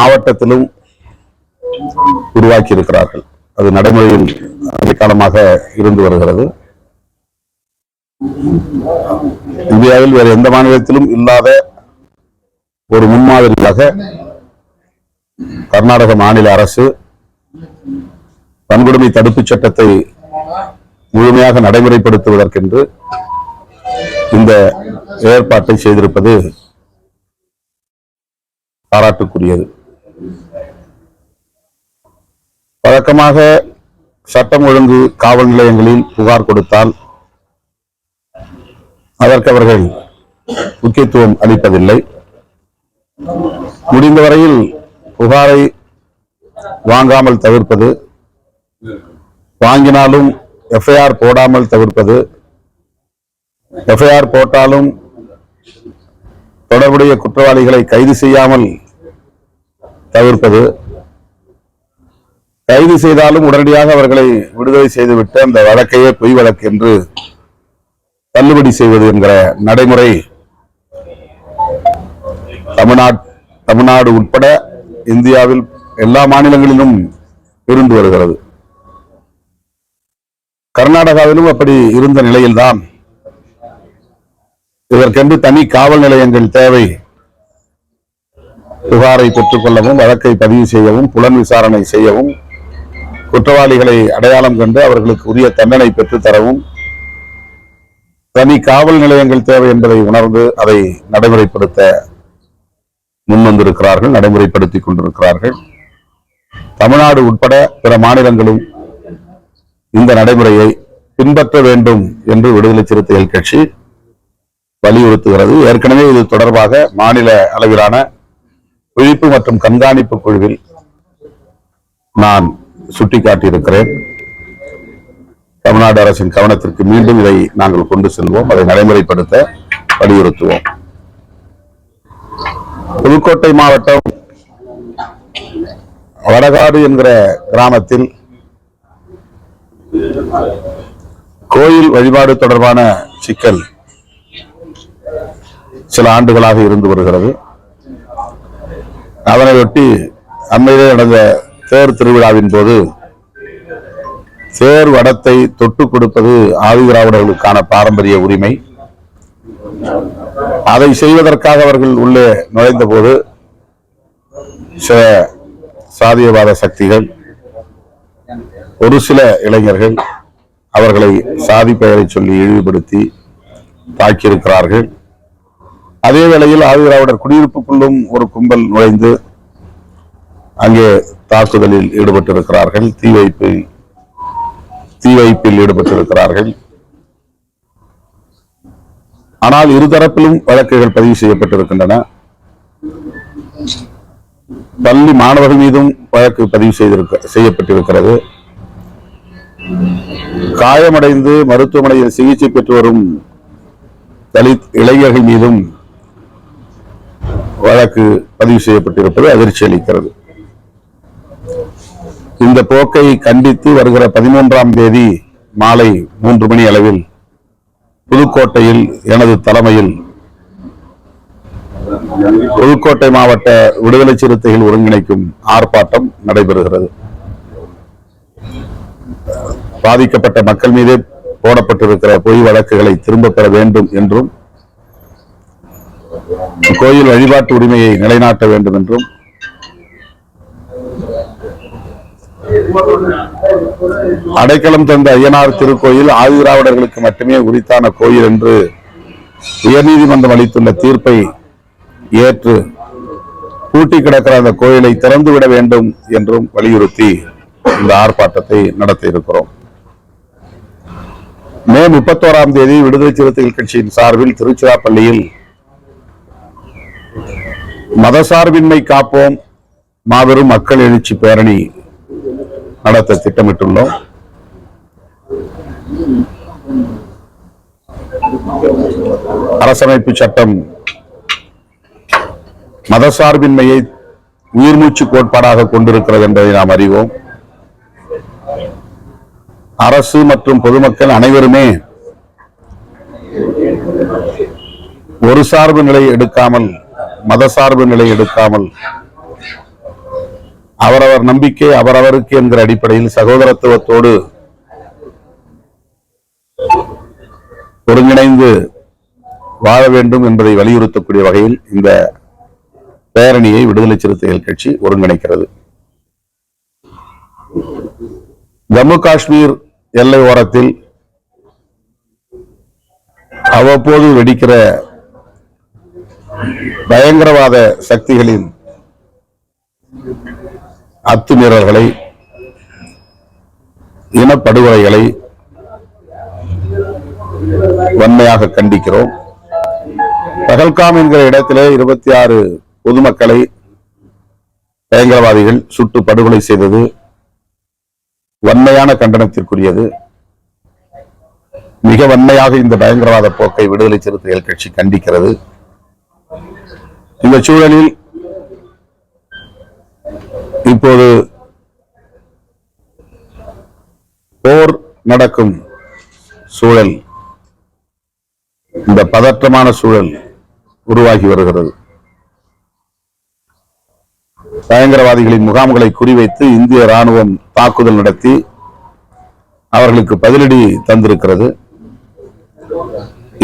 மாவட்டத்திலும் உருவாக்கி இருக்கிறார்கள் அது நடைமுறையில் அதிகாலமாக இருந்து வருகிறது. இந்தியாவில் வேறு எந்த மாநிலத்திலும் இல்லாத ஒரு முன்மாதிரியாக கர்நாடக மாநில அரசு வன்கொடுமை தடுப்புச் சட்டத்தை முழுமையாக நடைமுறைப்படுத்துவதற்கென்று இந்த ஏற்பாட்டை செய்திருப்பது பாராட்டுக்குரியது. வழக்கமாக சட்டம் ஒழுங்கு காவல் நிலையங்களில் புகார் கொடுத்தால் அதற்கு அவர்கள் முக்கியத்துவம் அளிப்பதில்லை. முடிந்தவரையில் புகாரை வாங்காமல் தவிர்ப்பது வாங்கினாலும் எஃப்ஐஆர் போடாமல் தவிர்ப்பது எஃப்ஐஆர் போட்டாலும் தொடர்புடைய குற்றவாளிகளை கைது செய்யாமல் தவிர்ப்பது கைது செய்தாலும் உடனடியாக அவர்களை விடுதலை செய்துவிட்டு அந்த வழக்கையே பொய் வழக்கு என்று தள்ளுபடி செய்வது என்கிற நடைமுறை தமிழ்நாடு தமிழ்நாடு உட்பட இந்தியாவில் எல்லா மாநிலங்களிலும் இருந்து வருகிறது. கர்நாடகாவிலும் அப்படி இருந்த நிலையில்தான் இதற்கென்று தனி காவல் நிலையங்கள் தேவை. புகாரை பெற்றுக்கொள்ளவும் வழக்கை பதிவு செய்யவும் புலன் விசாரணை செய்யவும் குற்றவாளிகளை அடையாளம் கண்டு அவர்களுக்கு உரிய தண்டனை பெற்றுத் தரவும் தனி காவல் நிலையங்கள் தேவை என்பதை உணர்ந்து அதை நடைமுறைப்படுத்த முன்வந்திருக்கிறார்கள் நடைமுறைப்படுத்திக் கொண்டிருக்கிறார்கள். தமிழ்நாடு உட்பட பிற மாநிலங்களும் இந்த நடைமுறையை பின்பற்ற வேண்டும் என்று விடுதலை சிறுத்தைகள் கட்சி வலியுறுத்துகிறது. ஏற்கனவே இது தொடர்பாக மாநில அளவிலான விழிப்பு மற்றும் கண்காணிப்பு குழுவில் நான் சுட்டிக்காட்டியிருக்கிறேன். தமிழ்நாடு அரசின் கவனத்திற்கு மீண்டும் இதை நாங்கள் கொண்டு செல்வோம். அதை நடைமுறைப்படுத்த வலியுறுத்துவோம். புதுக்கோட்டை மாவட்டம் வடகாடு என்கிற கிராமத்தில் கோயில் வழிபாடு தொடர்பான சிக்கல் சில ஆண்டுகளாக இருந்து வருகிறது. அதனையொட்டி அண்மையிலே நடந்த தேர் திருவிழாவின் போது தேர் வடத்தை தொட்டு கொடுப்பது ஆதிதிராவிடர்களுக்கான பாரம்பரிய உரிமை. அதை செய்வதற்காக அவர்கள் உள்ளே நுழைந்த போது சில சாதியவாத சக்திகள் ஒரு சில இளைஞர்கள் அவர்களை சாதி பெயரை சொல்லி இழிவுபடுத்தி தாக்கியிருக்கிறார்கள். அதே வேளையில் ஆதிதிராவிடர் குடியிருப்புக்குள்ளும் ஒரு கும்பல் நுழைந்து அங்கே தாக்குதலில் ஈடுபட்டிருக்கிறார்கள். தீ வைப்பு தீ வைப்பில் ஈடுபட்டிருக்கிறார்கள். ஆனால் இருதரப்பிலும் வழக்குகள் பதிவு செய்யப்பட்டிருக்கின்றன. பள்ளி மாணவர்கள் மீதும் வழக்கு பதிவு செய்திருக்க செய்யப்பட்டிருக்கிறது. காயமடைந்து மருத்துவமனையில் சிகிச்சை பெற்று வரும் தலித் இளைஞர்கள் மீதும் வழக்கு பதிவு செய்யப்பட்டிருப்பது அதிர்ச்சி அளிக்கிறது. இந்த போக்கை கண்டித்து வருகிற பதிமூன்றாம் தேதி மாலை மூன்று மணி அளவில் புதுக்கோட்டையில் எனது தலைமையில் புதுக்கோட்டை மாவட்ட விடுதலை சிறுத்தைகள் ஒருங்கிணைக்கும் ஆர்ப்பாட்டம் நடைபெறுகிறது. பாதிக்கப்பட்ட மக்கள் மீதே போடப்பட்டிருக்கிற பொய் வழக்குகளை திரும்ப பெற வேண்டும் என்றும் கோயில் வழிபாட்டு உரிமையை நிலைநாட்ட வேண்டும் என்றும் அடைக்கலம் தந்த ஐயனார் திருக்கோயில் ஆதிதிராவிடர்களுக்கு மட்டுமே உரித்தான கோயில் என்று உயர்நீதிமன்றம் அளித்துள்ள தீர்ப்பை ஏற்று பூட்டி கிடக்கிற அந்த கோயிலை திறந்துவிட வேண்டும் என்றும் வலியுறுத்தி இந்த ஆர்ப்பாட்டத்தை நடத்த இருக்கிறோம். மே முப்பத்தோராம் தேதி விடுதலை சிறுத்தைகள் கட்சியின் சார்பில் திருச்சிராப்பள்ளியில் மதசார்பின்மை காப்போம் மாபெரும் மக்கள் எழுச்சி பேரணி நடத்த திட்டமிட்டுள்ளோம். அரசமைப்பு சட்டம் மதசார்பின்மையை உயிர்மூச்சு கோட்பாடாக கொண்டிருக்கிறது என்பதை நாம் அறிவோம். அரசு மற்றும் பொதுமக்கள் அனைவருமே ஒரு சார்பு நிலை எடுக்காமல் மதசார்பு நிலை எடுக்காமல் அவரவர் நம்பிக்கை அவரவருக்கு என்கிற அடிப்படையில் சகோதரத்துவத்தோடு ஒருங்கிணைந்து வாழ வேண்டும் என்பதை வலியுறுத்தக்கூடிய வகையில் இந்த பேரணியை விடுதலை சிறுத்தைகள் கட்சி ஒருங்கிணைக்கிறது. ஜம்மு காஷ்மீர் எல்லை ஓரத்தில் அவ்வப்போது வெடிக்கிற பயங்கரவாத சக்திகளின் அத்துமீறல்களை இனப்படுகொலைகளை வன்மையாக கண்டிக்கிறோம். பகல்காம் என்கிற இடத்திலே இருபத்தி ஆறு பொதுமக்களை பயங்கரவாதிகள் சுட்டு படுகொலை செய்தது வன்மையான கண்டனத்திற்குரியது. மிக வன்மையாக இந்த பயங்கரவாத போக்கை விடுதலை சிறுத்தைகள் கட்சி கண்டிக்கிறது. இந்த சூழலில் இப்போது போர் நடக்கும் சூழல். இந்த பதற்றமான சூழல் உருவாகி வருகிறது. பயங்கரவாதிகளின் முகாம்களை குறிவைத்து இந்திய ராணுவம் தாக்குதல் நடத்தி அவர்களுக்கு பதிலடி தந்திருக்கிறது.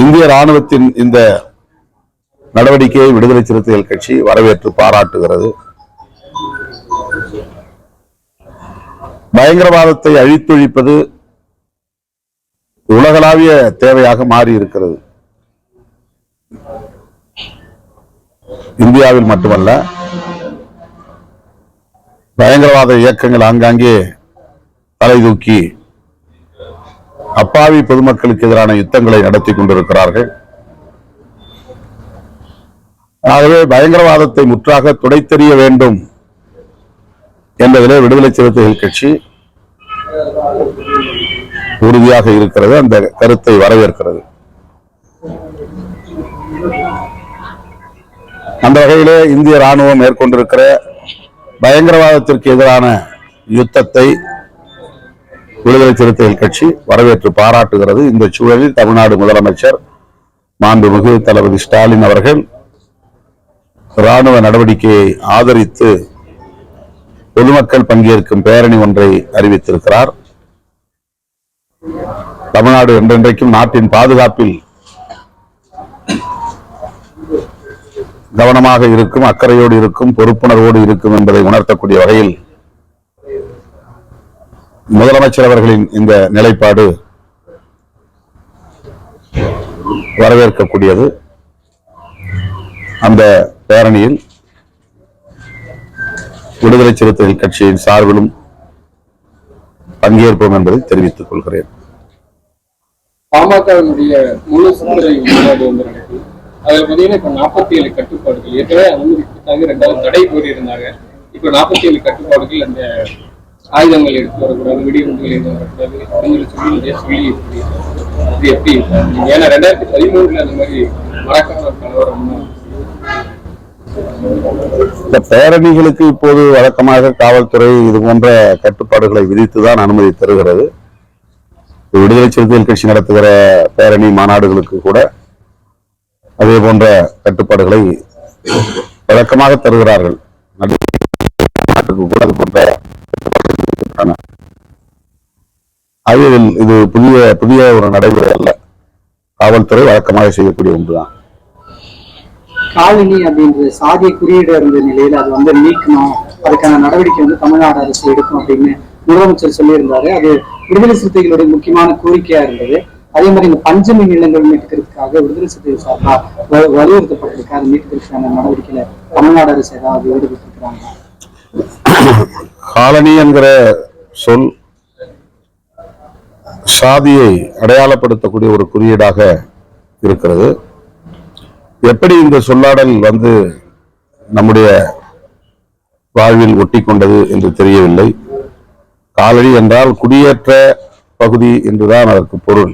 இந்திய ராணுவத்தின் இந்த நடவடிக்கையை விடுதலை சிறுத்தைகள் கட்சி வரவேற்று பாராட்டுகிறது. பயங்கரவாதத்தை அழித்தொழிப்பது உலகளாவிய தேவையாக மாறி இருக்கிறது இந்தியாவில் மட்டுமல்ல பயங்கரவாத இயக்கங்கள் ஆங்காங்கே தலை தூக்கி அப்பாவி பொதுமக்களுக்கு எதிரான யுத்தங்களை நடத்தி கொண்டிருக்கிறார்கள். ஆகவே பயங்கரவாதத்தை முற்றாக துடைத்தெறிய வேண்டும் என்பதில் விடுதலை சிறுத்தைகள் கட்சி உறுதியாக இருக்கிறது. அந்த கருத்தை வரவேற்கிறது. அந்த வகையிலே இந்திய ராணுவம் மேற்கொண்டிருக்கிற பயங்கரவாதத்திற்கு எதிரான யுத்தத்தை விடுதலை சிறுத்தைகள் கட்சி வரவேற்று பாராட்டுகிறது. இந்த சூழலில் தமிழ்நாடு முதலமைச்சர் மாண்புமிகு தளபதி ஸ்டாலின் அவர்கள் ராணுவ நடவடிக்கையை ஆதரித்து பொதுமக்கள் பங்கேற்கும் பேரணி ஒன்றை அறிவித்திருக்கிறார். தமிழ்நாடு என்றென்றைக்கும் நாட்டின் பாதுகாப்பில் கவனமாக இருக்கும் அக்கறையோடு இருக்கும் பொறுப்புணர்வோடு இருக்கும் என்பதை உணர்த்தக்கூடிய வகையில் முதலமைச்சர் அவர்களின் இந்த நிலைப்பாடு வரவேற்கக்கூடியது. அந்த பேரணியில் விடுதலை சிறுத்தைகள் கட்சியின் சார்பிலும் பங்கேற்போம் என்பதை தெரிவித்துக் கொள்கிறேன். பாமகவினுடைய முழு சிந்தனை மாநாடு வந்து நடக்குது. இப்ப நாற்பத்தி ஏழு கட்டுப்பாடுகள். ஏற்கனவே அனுமதி கொடுத்தாங்க ரெண்டாவது தடை கோரியிருந்தாங்க. இப்ப நாற்பத்தி ஏழு கட்டுப்பாடுகள் அந்த ஆயுதங்கள் எடுத்து வரக்கூடாது வெடிகுண்டுகள் எடுத்து வரக்கூடாது. அப்படின்னு சொல்லி நிறைய சொல்லி இது எப்படி ஏன்னா ரெண்டாயிரத்தி பதிமூணுல அந்த மாதிரி மறக்காம கலவரம் இந்த பேரணிகளுக்கு இப்போது வழக்கமாக காவல்துறை இது போன்ற கட்டுப்பாடுகளை விதித்துதான் அனுமதி தருகிறது. விடுதலை சிறுத்தைகள் கட்சி நடத்துகிற பேரணி மாநாடுகளுக்கு கூட அதே போன்ற கட்டுப்பாடுகளை வழக்கமாக தருகிறார்கள். ஆகியவில் கூட அது போன்ற இது புதிய புதிய ஒரு நடைமுறை அல்ல. காவல்துறை வழக்கமாக செய்யக்கூடிய ஒன்றுதான். காலனி அப்படின்றது சாதிய குறியீடு இருந்த நிலையில அது வந்து நீக்கணும். அதுக்கான நடவடிக்கை வந்து தமிழ்நாடு அரசு எடுக்கும் அப்படின்னு முதலமைச்சர் சொல்லியிருந்தாரு. அது விடுதலை சிறுத்தைகளுடைய முக்கியமான கோரிக்கையா இருந்தது. அதே மாதிரி இந்த பஞ்சமி நிலங்கள் மீட்கிறதுக்காக விடுதலை சிறுத்தைகள் சார்பா வ- வலியுறுத்தப்பட்டிருக்கு. அது மீட்கிறதுக்கான நடவடிக்கையில தமிழ்நாடு அரசு ஏதாவது ஈடுபட்டிருக்கிறாங்க? காலனி என்கிற சொல் சாதியை அடையாளப்படுத்தக்கூடிய ஒரு குறியீடாக இருக்கிறது. எப்படி இந்த சொல்லாடல் வந்து நம்முடைய வாழ்வில் ஒட்டி கொண்டது என்று தெரியவில்லை. காலடி என்றால் குடியேற்ற பகுதி என்றுதான் அதற்கு பொருள்.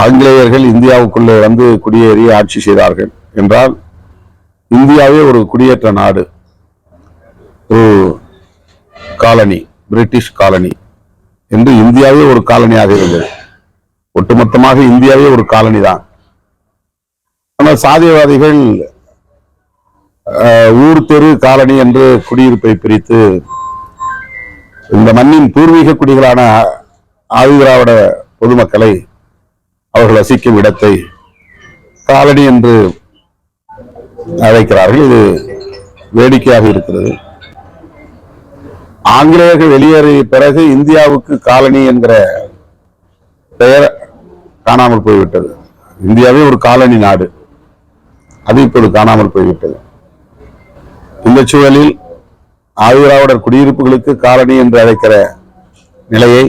ஆங்கிலேயர்கள் இந்தியாவுக்குள்ளே வந்து குடியேறி ஆட்சி செய்தார்கள் என்றால் இந்தியாவே ஒரு குடியேற்ற நாடு. ஒரு காலனி பிரிட்டிஷ் காலனி என்று இந்தியாவே ஒரு காலனியாக இருந்தது. ஒட்டுமொத்தமாக இந்தியாவே ஒரு காலனி தான் ஆனால் சாதியவாதிகள் ஊர் தெரு காலனி என்று குடியிருப்பை பிரித்து இந்த மண்ணின் பூர்வீக குடிகளான ஆதிதிராவிட பொதுமக்களை அவர்கள் வசிக்கும் இடத்தை காலனி என்று அழைக்கிறார்கள். இது வேடிக்கையாக இருக்கிறது. ஆங்கிலேயர்கள் வெளியேறிய பிறகு இந்தியாவுக்கு காலனி என்கிற பெயர் காணாமல் போய்விட்டது. இந்தியாவே ஒரு காலனி நாடு. அது இப்போது காணாமல் போய்விட்டது. இந்த சூழலில் ஆயுராவுடர் குடியிருப்புகளுக்கு காலனி என்று அழைக்கிற நிலையை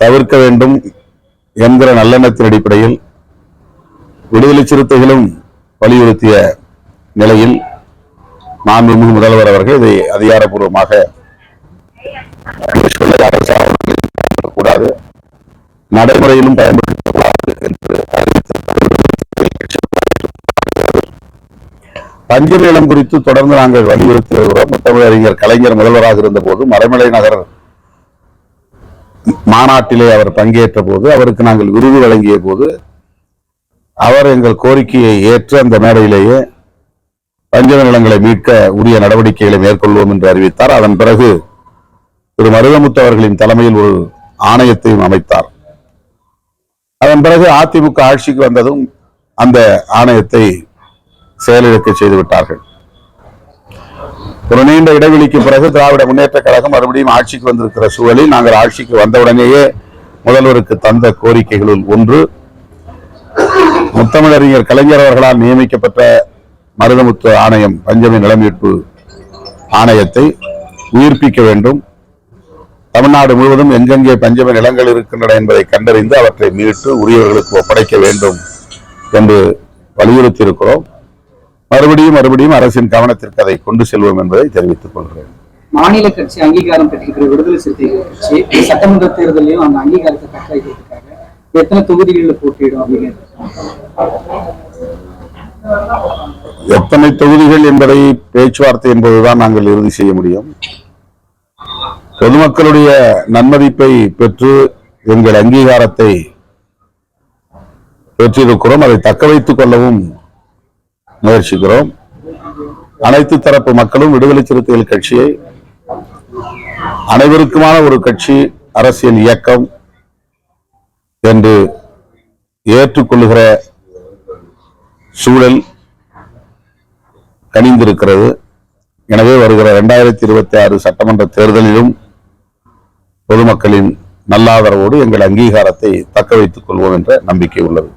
தவிர்க்க வேண்டும் என்கிற நல்லெண்ணத்தின் அடிப்படையில் விடுதலை சிறுத்தைகளும் வலியுறுத்திய நிலையில் மாண்புமிகு முதல்வர் அவர்கள் இதை அதிகாரப்பூர்வமாக சொல்ல நடைமுறையிலும் பயன்படுத்த பஞ்ச நிலம் குறித்து தொடர்ந்து நாங்கள் வலியுறுத்தி வருகிறோம். முத்தமிழறிஞர் கலைஞர் முதல்வராக இருந்த போது மறைமலை நகர் மாநாட்டிலே அவர் பங்கேற்ற போது அவருக்கு நாங்கள் விருது வழங்கிய போது அவர் எங்கள் கோரிக்கையை ஏற்று அந்த மேடையிலேயே பஞ்சம நிலங்களை மீட்க உரிய நடவடிக்கைகளை மேற்கொள்வோம் என்று அறிவித்தார். அதன் பிறகு திரு மருதமுத்து அவர்களின் தலைமையில் ஒரு ஆணையத்தையும் அமைத்தார். அதன் பிறகு அதிமுக ஆட்சிக்கு வந்ததும் அந்த ஆணையத்தை செயலிழக்க செய்து விட்டார்கள் ஒரு நீண்ட இடைவெளிக்கு பிறகு திராவிட முன்னேற்ற கழகம் மறுபடியும் ஆட்சிக்கு வந்திருக்கிற சூழலில் நாங்கள் ஆட்சிக்கு வந்தவுடனேயே முதல்வருக்கு தந்த கோரிக்கைகளுள் ஒன்று முத்தமிழறிஞர் கலைஞர் அவர்களால் நியமிக்கப்பட்ட மருதமுத்து ஆணையம் பஞ்சமி நிலமீட்பு ஆணையத்தை உயிர்ப்பிக்க வேண்டும். தமிழ்நாடு முழுவதும் எங்கெங்கே பஞ்சமி நிலங்கள் இருக்கின்றன என்பதை கண்டறிந்து அவற்றை மீட்டு உரியவர்களுக்கு ஒப்படைக்க வேண்டும் என்று வலியுறுத்தியிருக்கிறோம். மறுபடியும் மறுபடியும் அரசின் கவனத்திற்கு அதை கொண்டு செல்வோம் என்பதை தெரிவித்துக் கொள்கிறேன். மாநில கட்சி அங்கீகாரம் பெற்றிருக்கிற விடுதலை சிறுத்தைகள் கட்சி சட்டமன்ற தேர்தலையும் அந்த அங்கீகாரத்தை தக்க வைக்கிறதுக்காக எத்தனை தொகுதிகளில் போட்டியிடும் அப்படின்னு எத்தனை தொகுதிகள் என்பதை பேச்சுவார்த்தை என்பதுதான் நாங்கள் இறுதி செய்ய முடியும். பொதுமக்களுடைய நன்மதிப்பை பெற்று எங்கள் அங்கீகாரத்தை பெற்றிருக்கிறோம். அதை தக்க வைத்துக் கொள்ளவும் முயற்சிக்கிறோம். அனைத்து தரப்பு மக்களும் விடுதலை சிறுத்தைகள் கட்சியை அனைவருக்குமான ஒரு கட்சி அரசியல் இயக்கம் என்று ஏற்றுக்கொள்ளுகிற சூழல் கனிந்திருக்கிறது. எனவே வருகிற இரண்டாயிரத்தி இருபத்தி ஆறு சட்டமன்ற தேர்தலிலும் பொதுமக்களின் நல்லாதரவோடு எங்கள் அங்கீகாரத்தை தக்க வைத்துக் கொள்வோம் என்ற நம்பிக்கை உள்ளது.